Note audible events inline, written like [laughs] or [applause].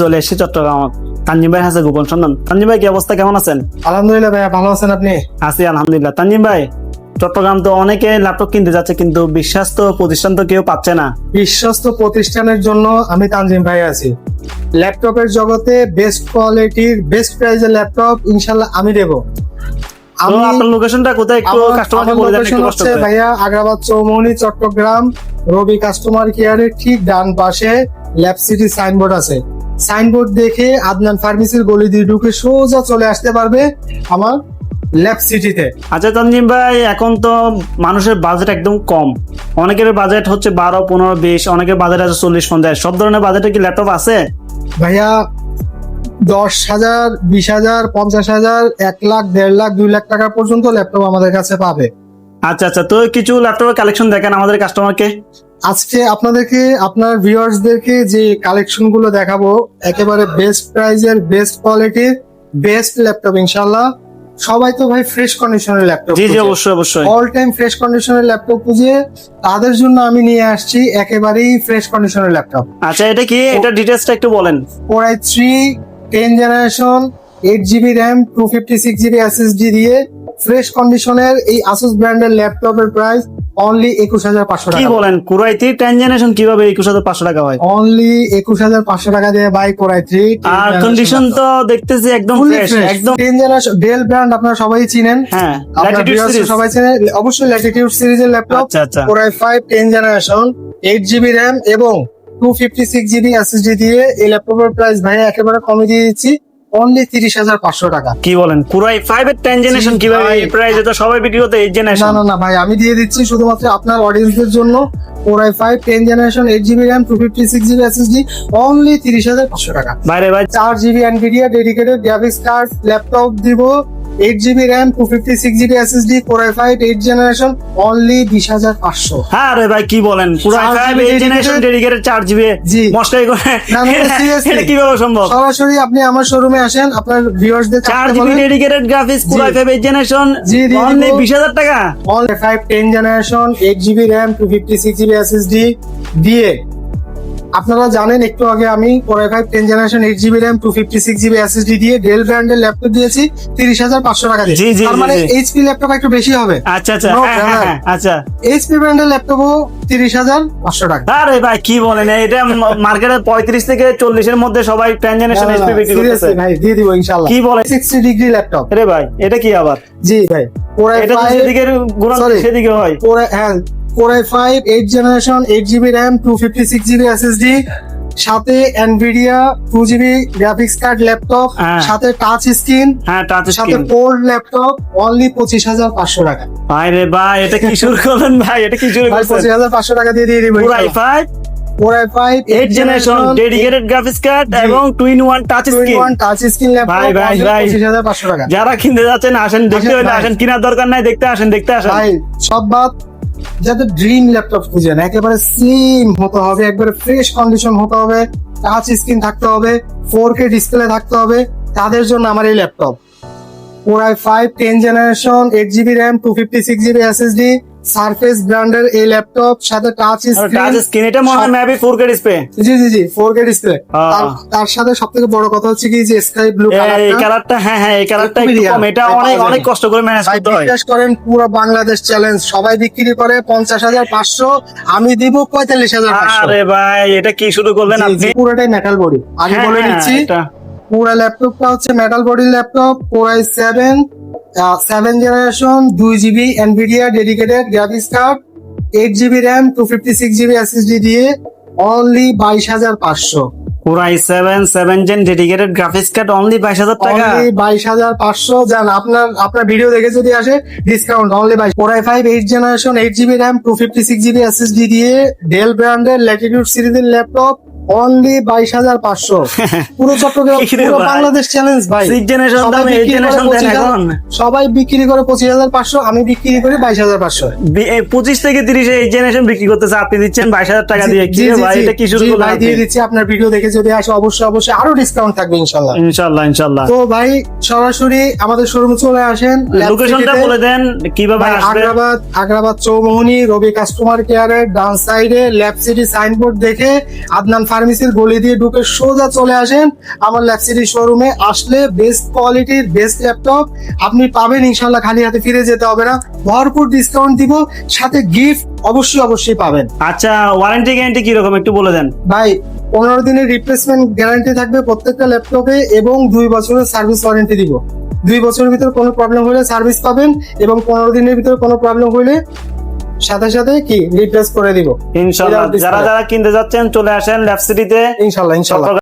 চলে এসেছি চট্টগ্রাম। তানজিম ভাই আছে গোপন সন্ধান। তানজিম ভাই কি অবস্থা? কেমন আছেন? আলহামদুলিল্লাহ ভাইয়া ভালো আছেন আপনি? আছি আলহামদুলিল্লাহ। তানজিম ভাই চট্টগ্রাম তো অনেকে ল্যাপটপ কিনতে যাচ্ছে কিন্তু বিশ্বাস্ত প্রতিষ্ঠান তো কেউ পাচ্ছে না। বিশ্বস্ত প্রতিষ্ঠানের জন্য আমি তানজিম ভাই আছি। ল্যাপটপের জগতে বেস্ট কোয়ালিটির বেস্ট প্রাইজের ল্যাপটপ ইনশাল্লাহ আমি দেব। আমি আপনার লোকেশনটা কোথায়? একটু কাস্টমারকে বলে দেন একটু কষ্ট করে। ভাইয়া আগ্রাবাদ চৌমনি চট্টগ্রাম। রবি কাস্টমার কেয়ারের ঠিক ডান পাশে ল্যাব সিটি সাইনবোর্ড আছে। সাইনবোর্ড দেখে আদনান ফার্মেসির গলি দিয়ে ঢুকে সোজা চলে আসতে পারবে আমার ল্যাব সিটিতে। আচ্ছা তানজিম ভাই এখন তো মানুষের বাজেট একদম কম। অনেকের বাজেট হচ্ছে বারো পনেরো বিশ অনেকের বাজেট আছে চল্লিশ পঞ্চাশ। সব ধরনের বাজেটে কি ল্যাপটপ আছে? ভাইয়া দশ হাজার বিশ হাজার পঞ্চাশ হাজার এক লাখ দেড় লাখ দুই লাখ টাকা পর্যন্ত ল্যাপটপ আমাদের কাছে পাবে। আচ্ছা আচ্ছা। তো কিছু ল্যাপটপের কালেকশন দেখেন আমাদের কাস্টমারকে আজকে আপনাদেরকে আপনার ভিউয়ার্সদেরকে যে কালেকশনগুলো দেখাবো একেবারে বেস্ট প্রাইজের বেস্ট কোয়ালিটির বেস্ট ল্যাপটপ ইনশাল্লাহ সবাই তো ভাই ফ্রেশ কন্ডিশনের ল্যাপটপ জি জি অবশ্যই অবশ্যই। অল টাইম ফ্রেশ কন্ডিশনের ল্যাপটপ খুঁজে। তাদের জন্য আমি নিয়ে আসছি একেবারেই ফ্রেশ কন্ডিশনের ল্যাপটপ আচ্ছা এটা কি? এটা ডিটেলসটা একটু বলেন। I three ten generation eight GB RAM two fifty six GB SSD দিয়ে ফ্রেশ কন্ডিশনের এই আসুস ব্র্যান্ডের ল্যাপটপের প্রাইস অনলি একুশ হাজার পাঁচশো কি টাকা। বলেন কুরাইতি টেন জেনারেশন কীভাবে একুশ হাজার পাঁচশো টাকা হয়? অনলি একুশ হাজার পাঁচশো টাকা দিয়ে বাই করাই থ্রি আর কন্ডিশন তো দেখতেছি একদম ফ্রেশ একদম টেন জেনারেশন ডেল ব্র্যান্ড আপনারা সবাই চিনেন। হ্যাঁ সবাই চেনে অবশ্যই ল্যাটিটিউড সিরিজের laptop I five ten generation eight GB RAM এবং two fifty six GB SSD দিয়ে এই ল্যাপটপের প্রাইস ভাই একেবারে কমে দিয়ে দিচ্ছি। অনলি তিরিশ হাজার পাঁচশো টাকা। কি বলেন পুরাই ফাইভ এর টেন জেনারেশন কীভাবে ভাই। এই প্রাইসে তো সবাই বিক্রি করতে এইট জেনারেশন না না ভাই আমি দিয়ে দিচ্ছি শুধুমাত্র আপনার অডিয়েন্সদের জন্য পুরাই five ten generation eight GB RAM two fifty six GB SSD only তিরিশ হাজার পাঁচশো টাকা। বাইরে ভাই। চার GB Nvidia dedicated graphics card laptop দিব eight GB RAM two fifty six GB SSD four I five eight generation only বিশ হাজার পাঁচশো। হ্যাঁ রে ভাই কি বলেন? কুরাই চার ফাইভ এইট জেনারেশন ডেডিকেটেড চার জিবি জি। মশলাই করে। [laughs] এটা কীভাবে সম্ভব? সরাসরি আপনি আমার শোরুমে আসেন আপনার ভিউয়ার্সদের চার GB dedicated graphics core I five eight generation G, only বিশ হাজার টাকা? All five ten generation eight GB RAM two fifty six GB SSD দিয়ে আপনারা জানেন একটু আগে আমি ten generation eight GB RAM two fifty six GB SSD দিয়ে ডেল ব্র্যান্ডের ল্যাপটপ দিয়েছি তিরিশ হাজার পাঁচশো টাকা দিয়ে। তার মানে এইচপি ল্যাপটপ একটু বেশি হবে। আচ্ছা আচ্ছা। হ্যাঁ, হ্যাঁ. হ্যাঁ, আচ্ছা। এইচপি ব্র্যান্ডের ল্যাপটপও তিরিশ হাজার পাঁচশো টাকা। আরে ভাই কি বলেন? এটা মার্কেটে পঁয়ত্রিশ থেকে চল্লিশের মধ্যে সবাই টেন জেনারেশন এসপি বিক্রি করতেছে। দিয়ে দিব ইনশাল্লাহ কি বলে সিক্সটি ডিগ্রি ল্যাপটপ রে ভাই এটা কি আবার? জি ভাই এটা সেদিকে হয়। কোরাই হ্যাঁ core I five eight generation eight GB RAM two fifty six GB SSD সাথে Nvidia two GB graphics card laptop. সাথে টাচ স্ক্রিন হ্যাঁ টাচ সাথে স্ক্রিন পোর্ট ল্যাপটপ অনলি পঁচিশ হাজার পাঁচশো টাকা। ভাই রে ভাই এটা কি শুরু করলেন ভাই? এটা কি শুরু ভাই পঁচিশ হাজার পাঁচশো টাকা দিয়ে দিয়ে দিব পুরো i5 core I five eight generation dedicated graphics card এবং two in one touch screen one touch screen laptop ভাই, ভাই, ভাই। পঁচিশ হাজার পাঁচশো টাকা। যারা কিনতে যাচ্ছেন আসেন দেখতে হলে আসেন কেনার দরকার নাই দেখতে আসেন দেখতে আসেন। ভাই সব বাদ। যাতে ড্রিম ল্যাপটপ খুঁজে না একেবারে স্লিম হতে হবে, একবারে ফ্রেশ কন্ডিশন হতে হবে টাচ স্ক্রিন থাকতে হবে ফোর কে ডিসপ্লে থাকতে হবে, তাদের জন্য আমার এই laptop core I five ten generation eight GB RAM two fifty six GB SSD Surface ব্র্যান্ডের এই ল্যাপটপ সাথে টাচ টাচ স্ক্রিন স্ক্রিন এটা মনে হয় মেবি ফোর কে ডিসপ্লে জি জি জি ফোর কে ডিসপ্লে হ্যাঁ। তার সাথে সব থেকে বড় কথা হচ্ছে কি যে স্কাই ব্লু কালারটা এই কালারটা হ্যাঁ হ্যাঁ এই কালারটা একটু কম। এটা অনেক অনেক কষ্ট করে ম্যানেজ করতে হয়। বিশ্বাস করেন পুরো বাংলাদেশ চ্যালেঞ্জ সবাই বিক্রি করে পঞ্চাশ হাজার পাঁচশো আমি দিব পঁয়তাল্লিশ হাজার পাঁচশো। আরে ভাই এটা কি শুরু করলেন আপনি? পুরোটাই মেটাল বডি হ্যাঁ, বলে হ্যাঁ, নিচ্ছি এটা। পুরো ল্যাপটপটা হচ্ছে মেটাল বডির laptop core I seven seven generation দুই GB Nvidia dedicated graphics card eight GB RAM two fifty six GB SSD দিয়ে অনলি বাইশ হাজার পাঁচশো। পুরাই seven seven gen dedicated graphics card only বাইশ হাজার টাকা? বাইশ হাজার পাঁচশো যান আপনার আপনার ভিডিও দেখে যদি আসে ডিসকাউন্ট অনলি বাইশ core i five eight generation eight GB RAM two fifty six GB SSD দিয়ে ডেল ব্র্যান্ডের ল্যাটিটিউড সিরিজের ল্যাপটপ অনলি বাইশ হাজার পাঁচশো। [laughs] পুরো চট্টগ্রাম পুরো বাংলাদেশ চ্যালেঞ্জ ভাই। সবাই বিক্রি করে জেনারেশন দেন 25,000 এখন। সবাই বিক্রি করে পঁচিশ হাজার পাঁচশো আমি বিক্রি করি বাইশ হাজার পাঁচশো। পঁচিশ থেকে তিরিশ এই জেনারেশন বিক্রি করতেছে আপনি দিচ্ছেন বাইশ হাজার টাকা দিয়ে। কি ভাই এটা কি শুরু ভাই দিয়ে দিচ্ছি আপনার ভিডিও দেখে। যদি আসে অবশ্যই অবশ্যই আরও ডিসকাউন্ট থাকবে ইনশাল্লাহ। ইনশাল্লাহ ইনশাল্লাহ। তো ভাই সরাসরি আমাদের শোরুমে চলে আসেন লোকেশনটা বলে দেন কীভাবে আগ্রাবাদ আগ্রাবাদ চৌমোহনী রবি কাস্টমার কেয়ারের ডান সাইডে ল্যাব সিটি সাইনবোর্ড দেখে আদনান ফার্মেসির গলি দিয়ে ঢুকে সোজা চলে আসেন আমার ল্যাপসিটি শোরুমে আসলে বেস্ট কোয়ালিটির বেস্ট ল্যাপটপ আপনি পাবেন ইনশাল্লাহ খালি হাতে ফিরে যেতে হবে না। ভরপুর ডিসকাউন্ট দিব সাথে গিফট অবশ্যই অবশ্যই পাবেন। আচ্ছা ওয়ারেন্টি গ্যারান্টি কীরকম একটু বলে দেন? ভাই পনেরো দিনের রিপ্লেসমেন্ট গ্যারান্টি থাকবে প্রত্যেকটা ল্যাপটপে এবং দুই বছরের সার্ভিস ওয়ারেন্টি দিব। দুই বছরের ভিতরে কোনো প্রবলেম হলে সার্ভিস পাবেন এবং পনেরো দিনের ভিতরে কোনো প্রবলেম হলে সাথে সাথে কি রিপ্লেস করে দিব? ইনশাল্লাহ। যারা যারা কিনতে যাচ্ছেন চলে আসেন ল্যাবসিটিতে ইনশাআল্লাহ ইনশাল্লাহ ইনশাল্লাহ।